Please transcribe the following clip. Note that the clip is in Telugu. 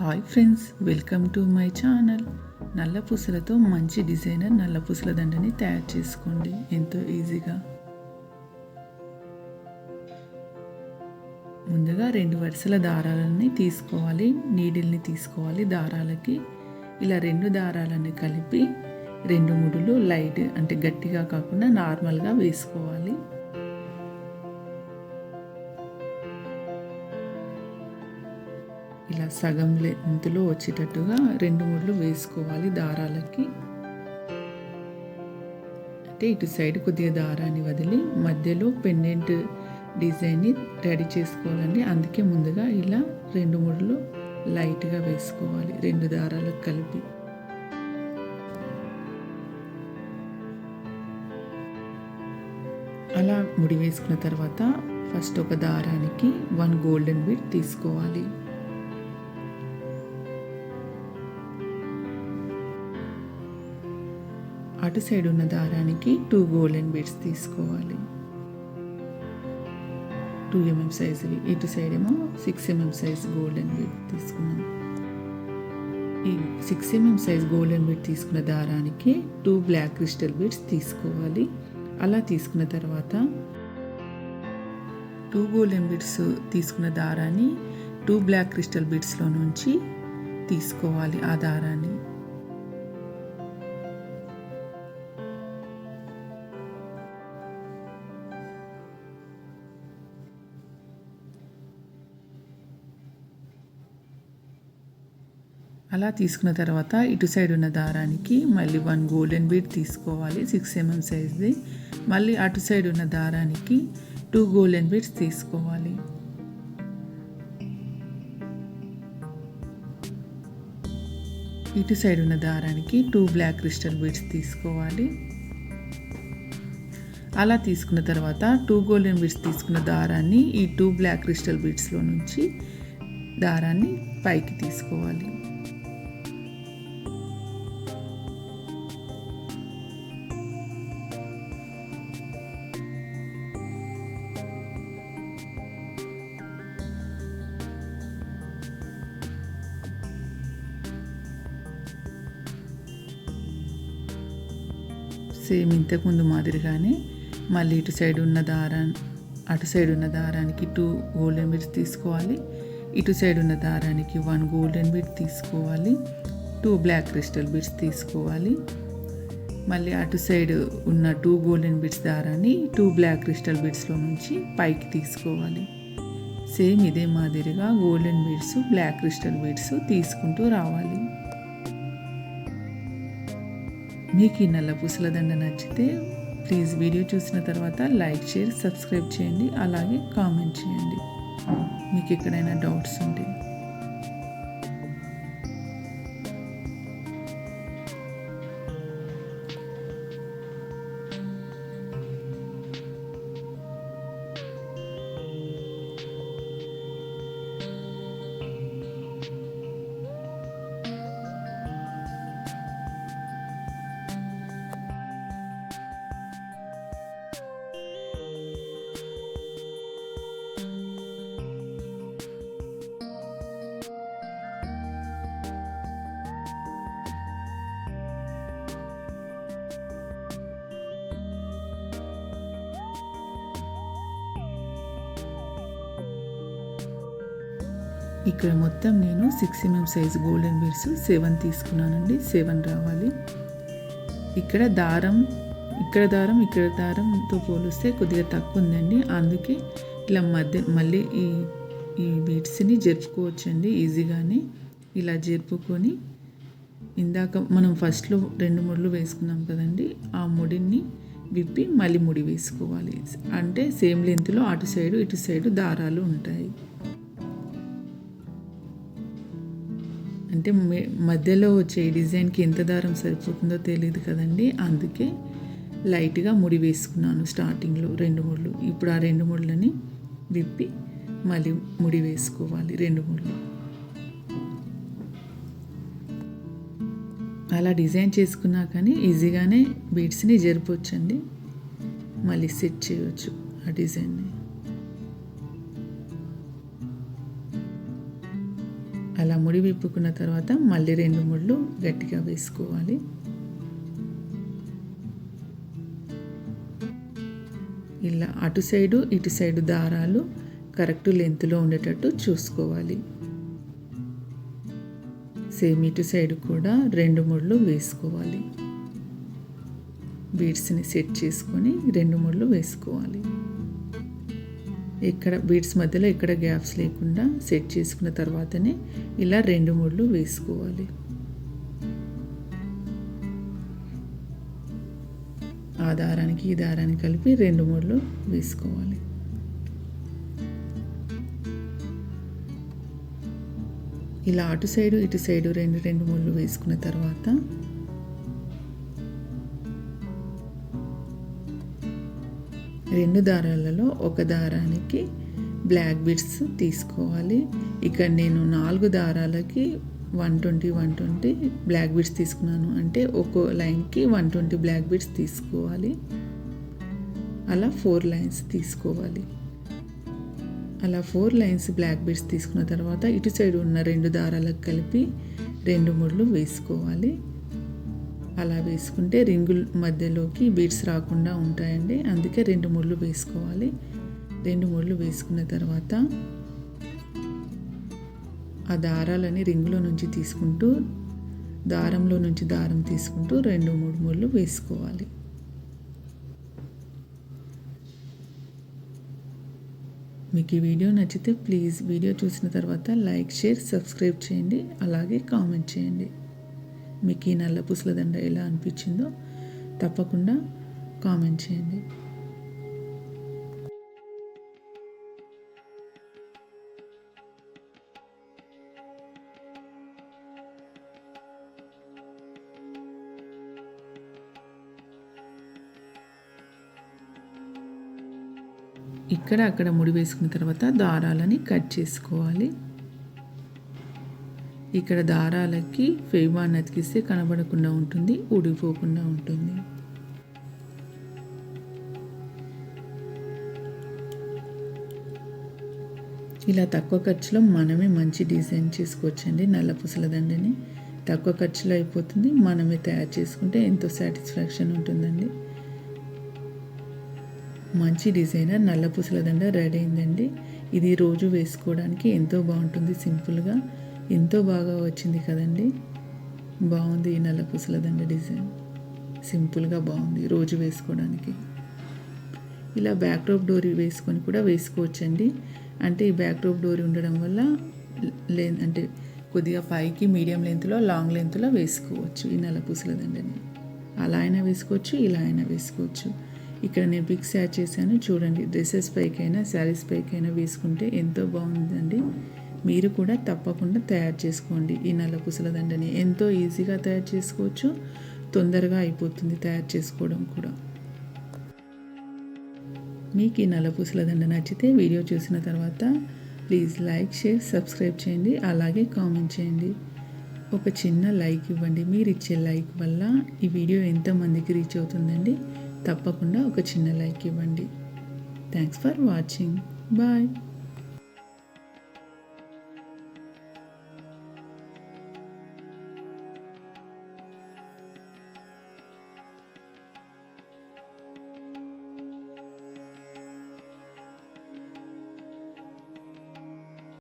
Hi friends welcome to my channel. నల్ల పూసలతో మంచి డిజైనర్ నల్ల పూసల దండని తయారు చేసుకోండి. ఎంతో ఈజీగా. ముందుగా రెండు వరుసల దారాలని తీసుకోవాలి. నీడిల్ని తీసుకోవాలి దారాలకి. ఇలా రెండు దారాలని కలిపి రెండు ముడులు లైట్ అంటే గట్టిగా కాకుండా నార్మల్గా వేసుకోవాలి. ఇలా సగం లెంత్లో వచ్చేటట్టుగా రెండు ముళ్ళు వేసుకోవాలి దారాలకి. అంటే ఇటు సైడ్ కొద్దిగా దారాన్ని వదిలి మధ్యలో పెండెంట్ డిజైన్ని రెడీ చేసుకోవాలండి. అందుకే ముందుగా ఇలా రెండు ముళ్ళు లైట్గా వేసుకోవాలి రెండు దారాలకు కలిపి. అలా ముడి వేసుకున్న తర్వాత ఫస్ట్ ఒక దారానికి వన్ గోల్డెన్ బీట్ తీసుకోవాలి. అటు సైడ్ ఉన్న దారానికి టూ గోల్డెన్ బీడ్స్ తీసుకోవాలి. టూ ఎంఎం సైజువి ఇటు సైడ్ ఏమో six MM size golden bead తీసుకున్నాం. ఈ six MM size golden bead తీసుకున్న దారానికి టూ బ్లాక్ క్రిస్టల్ బీడ్స్ తీసుకోవాలి. అలా తీసుకున్న తర్వాత టూ గోల్డెన్ బీడ్స్ తీసుకున్న దారాన్ని టూ బ్లాక్ క్రిస్టల్ బీడ్స్లో నుంచి తీసుకోవాలి ఆ దారాన్ని. అలా తీసుకున్న తర్వాత ఇటు సైడ్ ఉన్న దారానికి మళ్ళీ వన్ గోల్డెన్ బీడ్ తీసుకోవాలి సిక్స్ ఎంఎం సైజ్ది మళ్ళీ అటు సైడ్ ఉన్న దారానికి టూ గోల్డెన్ బీడ్స్ తీసుకోవాలి. ఇటు సైడ్ ఉన్న దారానికి టూ బ్లాక్ క్రిస్టల్ బీడ్స్ తీసుకోవాలి. అలా తీసుకున్న తర్వాత టూ గోల్డెన్ బీడ్స్ తీసుకున్న దారాన్ని ఈ టూ బ్లాక్ క్రిస్టల్ బీడ్స్లో నుంచి దారాన్ని పైకి తీసుకోవాలి. సేమ్ ఇంతకుముందు మాదిరిగానే మళ్ళీ ఇటు సైడ్ ఉన్న దారాన్ని అటు సైడ్ ఉన్న దారానికి టూ గోల్డెన్ బీడ్స్ తీసుకోవాలి. ఇటు సైడ్ ఉన్న దారానికి వన్ గోల్డెన్ బీడ్ తీసుకోవాలి. టూ బ్లాక్ క్రిస్టల్ బీడ్స్ తీసుకోవాలి. మళ్ళీ అటు సైడ్ ఉన్న టూ గోల్డెన్ బీడ్స్ దారాన్ని టూ బ్లాక్ క్రిస్టల్ బీడ్స్లో నుంచి పైకి తీసుకోవాలి. సేమ్ ఇదే మాదిరిగా golden beads black crystal beads తీసుకుంటూ రావాలి. మీకు ఈ నల్ల పూసల దండ నచ్చితే ప్లీజ్ వీడియో చూసిన తర్వాత లైక్ షేర్ సబ్స్క్రైబ్ చేయండి అలాగే కామెంట్ చేయండి. మీకు ఎక్కడైనా డౌట్స్ ఉంటే ఇక్కడ మొత్తం నేను six MM size golden beads seven తీసుకున్నానండి సెవెన్ రావాలి. ఇక్కడ దారం ఇక్కడ దారం ఇక్కడ దారంతో పోలిస్తే కొద్దిగా తక్కువ ఉందండి. అందుకే ఇలా మధ్య మళ్ళీ ఈ ఈ బీడ్స్ని జరుపుకోవచ్చండి ఈజీగానే. ఇలా జరుపుకొని ఇందాక మనం ఫస్ట్లో రెండు ముడులు వేసుకున్నాం కదండి ఆ ముడిని విప్పి మళ్ళీ ముడి వేసుకోవాలి. అంటే సేమ్ లెంత్లో అటు సైడు ఇటు సైడు దారాలు ఉంటాయి. అంటే మధ్యలో వచ్చే డిజైన్కి ఎంత దారం సరిపోతుందో తెలియదు కదండి. అందుకే లైట్గా ముడి వేసుకున్నాను స్టార్టింగ్లో రెండు ముళ్ళు. ఇప్పుడు ఆ రెండు ముళ్ళని విప్పి మళ్ళీ ముడి వేసుకోవాలి రెండు ముళ్ళు. అలా డిజైన్ చేసుకున్నా కానీ ఈజీగానే బీడ్స్ని జరిపొచ్చండి. మళ్ళీ సెట్ చేయవచ్చు ఆ డిజైన్ని. ముడి విప్పుకున్న తర్వాత మళ్ళీ రెండు ముళ్ళు గట్టిగా వేసుకోవాలి. ఇలా అటు సైడు ఇటు సైడు దారాలు కరెక్ట్ లెంత్లో ఉండేటట్టు చూసుకోవాలి. సేమ్ ఇటు సైడ్ కూడా రెండు ముళ్ళు వేసుకోవాలి. బీడ్స్ని సెట్ చేసుకొని రెండు ముళ్ళు వేసుకోవాలి. ఇక్కడ బీడ్స్ మధ్యలో ఎక్కడ గ్యాప్స్ లేకుండా సెట్ చేసుకున్న తర్వాతనే ఇలా రెండు మూడులు వేసుకోవాలి. ఆ దారానికి ఈ దారానికి కలిపి రెండు మూడులు వేసుకోవాలి. ఇలా అటు సైడు ఇటు సైడు రెండు రెండు ముళ్ళు వేసుకున్న తర్వాత రెండు దారాలలో ఒక దారానికి బ్లాక్ బిట్స్ తీసుకోవాలి. ఇక్కడ నేను నాలుగు దారాలకి one twenty one twenty black beads తీసుకున్నాను. అంటే ఒక్కో లైన్కి వన్ ట్వంటీ బ్లాక్ బిట్స్ తీసుకోవాలి. అలా ఫోర్ లైన్స్ తీసుకోవాలి. అలా ఫోర్ లైన్స్ బ్లాక్ బిట్స్ తీసుకున్న తర్వాత ఇటు సైడ్ ఉన్న రెండు దారాలకు కలిపి రెండు ముళ్ళు వేసుకోవాలి. అలా వేసుకుంటే రింగుల మధ్యలోకి బీడ్స్ రాకుండా ఉంటాయండి. అందుకే రెండు ముళ్ళు వేసుకోవాలి. రెండు ముళ్ళు వేసుకున్న తర్వాత ఆ దారాలని రింగులో నుంచి తీసుకుంటూ దారంలో నుంచి దారం తీసుకుంటూ రెండు మూడు ముళ్ళు వేసుకోవాలి. మీకు ఈ వీడియో నచ్చితే ప్లీజ్ వీడియో చూసిన తర్వాత లైక్ షేర్ సబ్స్క్రైబ్ చేయండి. అలాగే కామెంట్ చేయండి. మీకు ఈ నల్ల పూసల దండ ఎలా అనిపించిందో తప్పకుండా కామెంట్ చేయండి. ఇక్కడ అక్కడ ముడి వేసుకున్న తర్వాత దారాలని కట్ చేసుకోవాలి. ఇక్కడ దారాలకి ఫేమాన్ అతికిస్తే కనబడకుండా ఉంటుంది ఊడిపోకుండా ఉంటుంది. ఇలా తక్కువ ఖర్చులో మనమే మంచి డిజైన్ చేసుకోవచ్చండి నల్ల పుసల దండని. తక్కువ ఖర్చులో అయిపోతుంది మనమే తయారు చేసుకుంటే ఎంతో సాటిస్ఫాక్షన్ ఉంటుందండి. మంచి డిజైనర్ నల్ల పూసల దండ రెడీ అయిందండి. ఇది రోజు వేసుకోవడానికి ఎంతో బాగుంటుంది సింపుల్గా. ఎంతో బాగా వచ్చింది కదండి. బాగుంది ఈ నల్ల పూసల దండ డిజైన్. సింపుల్గా బాగుంది రోజు వేసుకోవడానికి. ఇలా బ్యాక్ డ్రాప్ డోరీ వేసుకొని కూడా వేసుకోవచ్చండి. అంటే ఈ బ్యాక్ డ్రాప్ డోరీ ఉండడం వల్ల లే అంటే కొద్దిగా పైకి మీడియం లెంత్లో లాంగ్ లెంత్లో వేసుకోవచ్చు ఈ నల్ల పూసల దండని అలా అయినా వేసుకోవచ్చు ఇలా అయినా వేసుకోవచ్చు. ఇక్కడ నేను పిక్స్ యాడ్ చేశాను. చూడండి డ్రెస్సెస్ పైకైనా శారీస్ పైకైనా వేసుకుంటే ఎంతో బాగుందండి. మీరు కూడా తప్పకుండా తయారు చేసుకోండి ఈ నల్ల దండని. ఎంతో ఈజీగా తయారు చేసుకోవచ్చు. తొందరగా అయిపోతుంది తయారు చేసుకోవడం కూడా. మీకు ఈ నల్ల దండ నచ్చితే వీడియో చూసిన తర్వాత ప్లీజ్ లైక్ షేర్ సబ్స్క్రైబ్ చేయండి. అలాగే కామెంట్ చేయండి. ఒక చిన్న లైక్ ఇవ్వండి. మీరు ఇచ్చే లైక్ వల్ల ఈ వీడియో ఎంతమందికి రీచ్ అవుతుందండి. తప్పకుండా ఒక చిన్న లైక్ ఇవ్వండి. Thanks for watching. బాయ్.